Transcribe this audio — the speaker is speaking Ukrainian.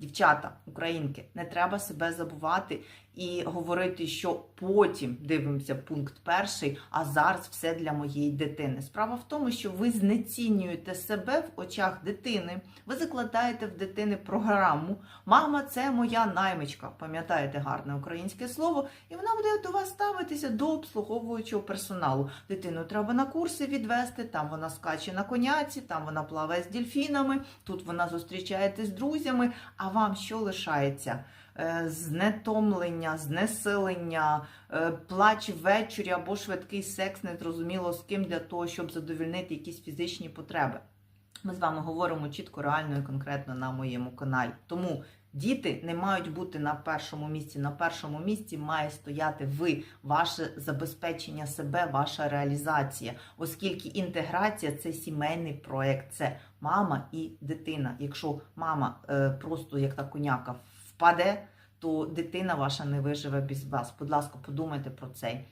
Дівчата, українки, не треба себе забувати і говорити, що потім дивимося пункт перший, а зараз все для моєї дитини. Справа в тому, що ви знецінюєте себе в очах дитини, ви закладаєте в дитини програму. Мама, це моя наймичка. Пам'ятаєте гарне українське слово, і вона буде до вас ставитися до обслуговуючого персоналу. Дитину треба на курси відвести, там вона скаче на коняці, там вона плаває з дельфінами, тут вона зустрічається з друзями. А вам що лишається? Е, Знетомлення, знесилення, е, плач ввечері або швидкий секс, незрозуміло з ким для того, щоб задовільнити якісь фізичні потреби. Ми з вами говоримо чітко, реально і конкретно на моєму каналі. Тому діти не мають бути на першому місці. На першому місці має стояти ви, ваше забезпечення себе, ваша реалізація, оскільки інтеграція це сімейний проект, це мама і дитина. Якщо мама е, просто як та коняка впаде, то дитина ваша не виживе без вас. Будь ласка, подумайте про цей